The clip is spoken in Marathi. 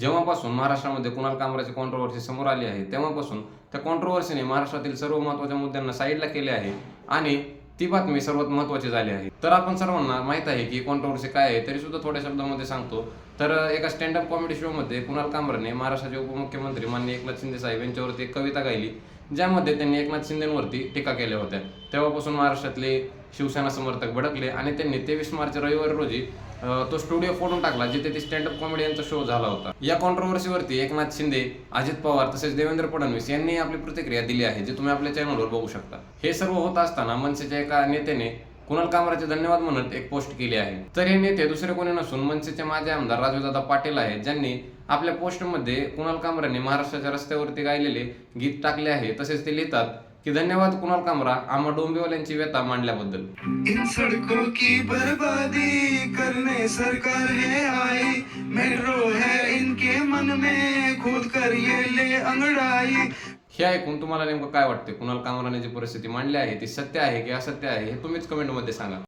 जेव्हापासून महाराष्ट्रामध्ये कुणाल कामराची कॉन्ट्रोवर्सी समोर आली आहे तेव्हापासून त्या कॉन्ट्रोवर्सीने महाराष्ट्रातील सर्व महत्त्वाच्या मुद्द्यांना साईडला केले आहे आणि ती बातमी सर्वात महत्त्वाची झाली आहे. तर आपण सर्वांना माहीत आहे की कॉन्ट्रोवर्सी काय आहे तरी सुद्धा थोड्या शब्दामध्ये सांगतो. तर एका स्टँडअप कॉमेडी शोमध्ये कुणाल कामराने महाराष्ट्राचे उपमुख्यमंत्री माननीय एकनाथ शिंदे साहेब यांच्यावरती एक कविता गायली. ज्यामध्ये त्यांनी एकनाथ शिंदेवरती टीका केल्या होत्या. तेव्हापासून महाराष्ट्रातले शिवसेना समर्थक भडकले आणि त्यांनी तेवीस मार्च रविवारी रोजी तो स्टुडिओ फोडून टाकला जिथे ती स्टँडअप कॉमेडी यांचा शो झाला होता. या कॉन्ट्रोवर्सीवरती एकनाथ शिंदे अजित पवार तसेच देवेंद्र फडणवीस यांनी आपली प्रतिक्रिया दिली आहे जी तुम्ही आपल्या चॅनलवर बघू शकता. हे सर्व होत असताना मनसेच्या एका नेत्याने कुणाल कामराचे धन्यवाद म्हणत एक पोस्ट केली आहे. तर हे नेते दुसरे कोणी नसून मनसेचे माजी आमदार राजूदादा पाटील आहेत ज्यांनी आपल्या पोस्टमध्ये कुणाल कामराने महाराष्ट्राच्या रस्त्यावरती गायलेले गीत टाकले आहे. तसेच ते लिहितात की धन्यवाद कुणाल कामरा आम्हा डोंबिवल्यांची व्यथा मांडल्याबद्दल. इन की बर्बादी करने सरकार है आई मन में खुद कर ये ले अंगड़ाई। हे ऐकून तुम्हाला नेमकं काय वाटतंय? कुणाल काम जी परिस्थिती मांडली आहे ती सत्य आहे की असत्य आहे हे तुम्हीच कमेंटमध्ये सांगा.